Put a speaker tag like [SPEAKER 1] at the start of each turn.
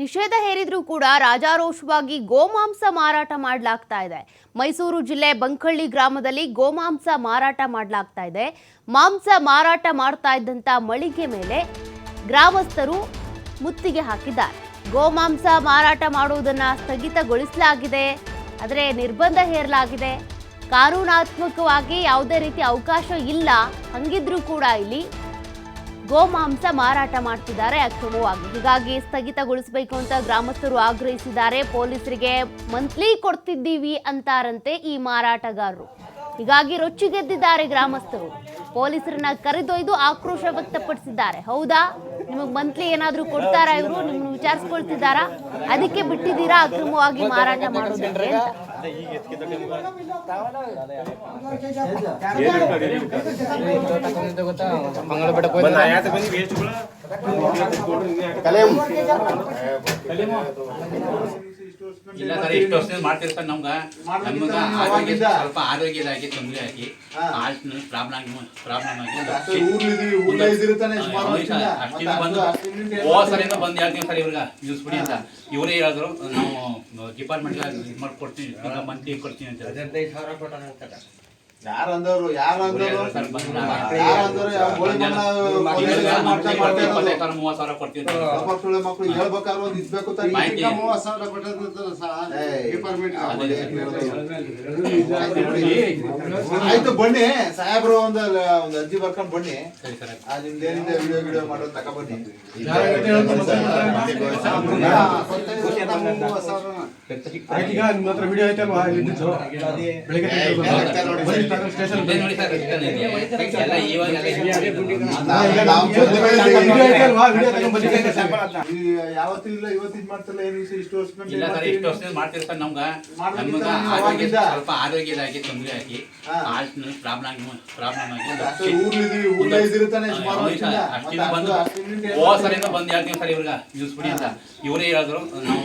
[SPEAKER 1] ನಿಷೇಧ ಹೇರಿದ್ರೂ ಕೂಡ ರಾಜಾರೋಷವಾಗಿ ಗೋಮಾಂಸ ಮಾರಾಟ ಮಾಡಲಾಗ್ತಾ ಇದೆ. ಮೈಸೂರು ಜಿಲ್ಲೆ ಬಂಕಳ್ಳಿ ಗ್ರಾಮದಲ್ಲಿ ಗೋಮಾಂಸ ಮಾರಾಟ ಮಾಡಲಾಗ್ತಾ ಇದೆ. ಮಾಂಸ ಮಾರಾಟ ಮಾಡ್ತಾ ಇದ್ದಂತ ಮಳಿಗೆ ಮೇಲೆ ಗ್ರಾಮಸ್ಥರು ಮುತ್ತಿಗೆ ಹಾಕಿದ್ದಾರೆ. ಗೋಮಾಂಸ ಮಾರಾಟ ಮಾಡುವುದನ್ನ ಸ್ಥಗಿತಗೊಳಿಸಲಾಗಿದೆ. ಆದರೆ ನಿರ್ಬಂಧ ಹೇರಲಾಗಿದೆ. ಕಾನೂನಾತ್ಮಕವಾಗಿ ಯಾವುದೇ ರೀತಿ ಅವಕಾಶ ಇಲ್ಲ. ಹಂಗಿದ್ರೂ ಕೂಡ ಇಲ್ಲಿ ಗೋಮಾಂಸ ಮಾರಾಟ ಮಾಡ್ತಿದ್ದಾರೆ, ಅಕ್ರಮವಾಗಿ. ಹೀಗಾಗಿ ಸ್ಥಗಿತಗೊಳಿಸಬೇಕು ಅಂತ ಗ್ರಾಮಸ್ಥರು ಆಗ್ರಹಿಸಿದ್ದಾರೆ. ಪೊಲೀಸರಿಗೆ ಮಂತ್ಲಿ ಕೊಡ್ತಿದ್ದೀವಿ ಅಂತಾರಂತೆ ಈ ಮಾರಾಟಗಾರರು. ಹೀಗಾಗಿ ರೊಚ್ಚಿಗೆದ್ದಿದ್ದಾರೆ ಗ್ರಾಮಸ್ಥರು. ಪೊಲೀಸರನ್ನ ಕರೆದೊಯ್ದು ಆಕ್ರೋಶ ವ್ಯಕ್ತಪಡಿಸಿದ್ದಾರೆ. ಹೌದಾ? ನಿಮಗೆ ಮಂತ್ಲಿ ಏನಾದರೂ ಕೊಡ್ತಾರಾ ಇವರು? ನಿಮ್ಮನ್ನು ವಿಚಾರಿಸ್ಕೊಳ್ತಿದ್ದಾರಾ? ಅದಕ್ಕೆ ಬಿಟ್ಟಿದ್ದೀರಾ? ಅಕ್ರಮವಾಗಿ ಮಾರಾಟ ಮಾಡೋದಕ್ಕೆ
[SPEAKER 2] ಹೋಯ್ತು.
[SPEAKER 3] ಇಲ್ಲ ಸರ್ ಇಷ್ಟು ವರ್ಷದಿಂದ ಮಾಡ್ತಿರ್ತಾರೆ ನಮ್ಗೆ. ನಮ್ಗೆ ಆರೋಗ್ಯ ಸ್ವಲ್ಪ ಆರೋಗ್ಯದಾಗಿ ತೊಂದರೆ ಆಗಿ ಹಾಲ್ಟ್ ಪ್ರಾಬ್ಲಮ್ ಆಗಿ ಪ್ರಾಬ್ಲಮ್ ಆಗಿ ಅಷ್ಟಿಂದ ಬಂದು ಹೋದ ಸರಿಂದ ಬಂದು ಹೇಳ್ತೀನಿ ಸರ್ ಇವ್ರಿಗೆ. ನ್ಯೂಸ್ ಬಿಡಿ ಅಂತ. ಇವರೇ ಹೇಳಿದ್ರು ನಾವು ಡಿಪಾರ್ಟ್ಮೆಂಟ್ ಇದು ಮಾಡ್ಕೊಡ್ತೀನಿ ಮಂತ್ಲಿ ಕೊಡ್ತೀನಿ ಅಂತ ಹೇಳಿದ್ರು.
[SPEAKER 4] ಯಾರಂದವ್ರು ಯಾರಂದವ್ರು ಯಾರಂದವ್ರು? ಹೇಳ್ಬೇಕಾದ್ರೆ ಒಂದ್ ಇದ್ಬೇಕು ಆಯ್ತು ಬನ್ನಿ. ಸಾಹೇಬ್ರು ಒಂದ್ ಒಂದ್ ಅರ್ಜಿ ಬರ್ಕೊಂಡ್ ಬನ್ನಿ.
[SPEAKER 3] ಸರಿ ಸರ್.
[SPEAKER 4] ಆ ನಿಮ್ದು ಏನಿದೆ ವಿಡಿಯೋ ವಿಡಿಯೋ ಮಾಡೋದು ತಗೊಬನ್ನಿ
[SPEAKER 2] ಈಗ ನಿಮ್ಮ ಹತ್ರ ವಿಡಿಯೋ ಬೆಳಿಗ್ಗೆ. ಬನ್ನಿ ಸ್ಟೇಷನ್
[SPEAKER 3] ಸರ್ ಇಷ್ಟೇ
[SPEAKER 4] ಇಲ್ಲ ಇವತ್ತು ಇದ್ ಮಾಡ್ತಿಲ್ಲ? ಏನು ವಿಷಯ ಇಷ್ಟು ವರ್ಷ
[SPEAKER 3] ಇಲ್ಲ ಸರ್
[SPEAKER 4] ಮಾಡ್ತೀವಿ.
[SPEAKER 3] ಇಷ್ಟು ವರ್ಷದಿಂದ ಮಾಡ್ತಿರ್ತಾರೆ ನಮ್ಗ.
[SPEAKER 4] ಮಾಡ್ಬೇಕಿತ್ತು
[SPEAKER 3] ನಮ್ಗ ಆರೋಗ್ಯ. ಸ್ವಲ್ಪ ಆರೋಗ್ಯದಾಗಿ ತೊಂದರೆ ಆಗಿ. ಹಾರ್ಟ್ ಪ್ರಾಬ್ಲಮ್ ಆಗಿ ಪ್ರಾಬ್ಲಮ್ ಆಗಿ ಹೌದು ಸರಿಯಿಂದ ಬಂದು ಹೇಳ್ತೀವಿ ಸರ್ ಇವ್ರಿಗೆ ನ್ಯೂಸ್ ಬಿಡಿ ಅಂತ ಇವರೇ ಹೇಳಿದ್ರು ನಾವು